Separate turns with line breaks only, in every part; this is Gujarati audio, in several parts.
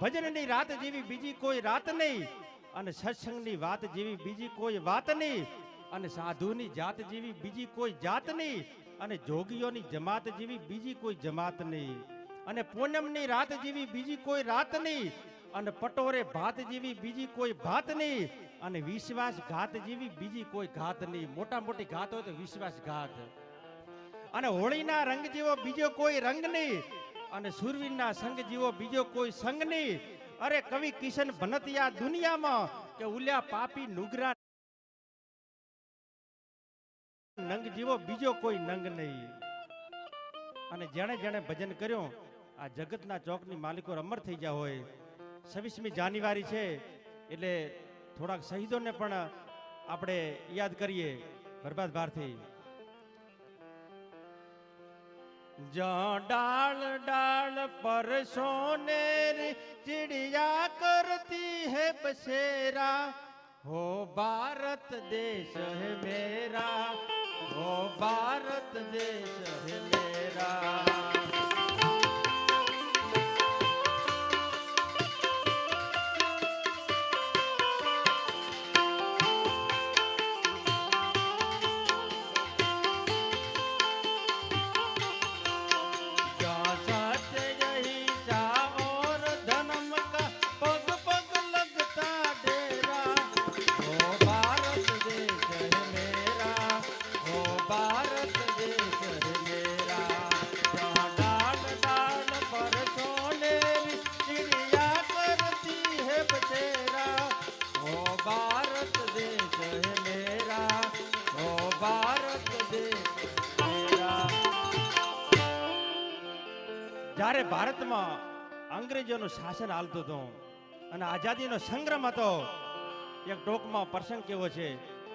ભજનની રાત જેવી બીજી કોઈ રાત નહીં અને સત્સંગની વાત જેવી બીજી કોઈ વાત નહીં અને સાધુની જાત જેવી બીજી કોઈ જાત નહીં અને જોગીઓની જમાત જેવી બીજી કોઈ જમાત નહીં અને પૂનમની રાત જેવી બીજી કોઈ રાત નહીં અને પટોરે ભાત જેવી બીજી કોઈ ભાત નહીં અને વિશ્વાસઘાત જેવી બીજી કોઈ ઘાત નહીં. મોટા મોટી ઘાત હોય તો વિશ્વાસઘાત. અને હોળીના રંગ જેવો બીજો કોઈ રંગ નહીં અને સુરવીરના સંગ જીવો બીજો કોઈ સંગ નહીં. અરે કવિ કિશન ભનતિયા દુનિયામાં કે ઉલ્યા પાપી નુગરા નંગ જીવો બીજો કોઈ નંગ નહીં. અને જેણે જેણે ભજન કર્યો, આ જગતના ચોકની માલિકો અમર થઈ ગયા હોય. છવ્વીસમી જાન્યુઆરી છે, એટલે થોડાક શહીદોને પણ આપણે યાદ કરીએ. બરબાદ ભારથી ડાળ ડાળ પર સોનેરી ચિડિયા કરતી હે બસેરા. હો ભારત દેશ હે મેરા. હો ભારત દેશ હે મેરા ભારત દેશ હે મેરા. ઓ ભારત જ્યારે ભારતમાં અંગ્રેજોનું શાસન હાલતું હતું અને આઝાદીનો સંગ્રહ હતો, એક ટોકમાં પ્રસંગ કેવો છે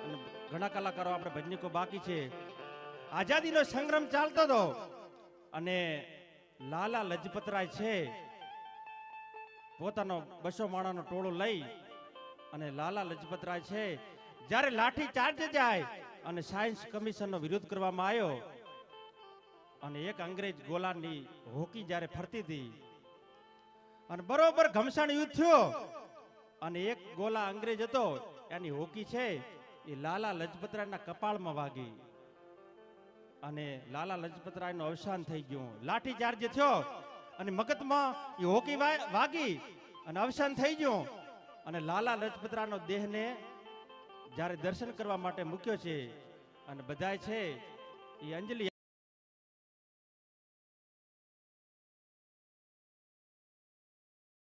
અને ઘણા કલાકારો આપણે ભજનીકો બાકી છે. આઝાદીનો સંગ્રામ ચાલતો હતો અને લાલા લજપતરાય છે, પોતાનો બસો માણાનો ટોળો લઈ અને લાલા લજપતરાય છે, જ્યારે લાઠી ચાર્જ જાય અને સાયન્સ કમિશનનો વિરોધ કરવામાં આવ્યો, અને એક અંગ્રેજ ગોલાની હોકી જ્યારે ફરતી હતી, અને બરોબર ઘમસાણ યુદ્ધ થયો, અને એક ગોલા અંગ્રેજ હતો, એની હોકી છે, એ લાલા લજપતરાયના કપાળમાં વાગી, અને લાલા લજપતરાયનું અવસાન થઈ ગયું. લાઠી ચાર્જ થયો, અને મગજમાં એ હોકી વાગી, અને અવસાન થઈ ગયું. અને લાલા લજપતરાયનો દેહને જ્યારે દર્શન કરવા માટે મૂક્યો છે, અને બધાય છે એ અંજલિ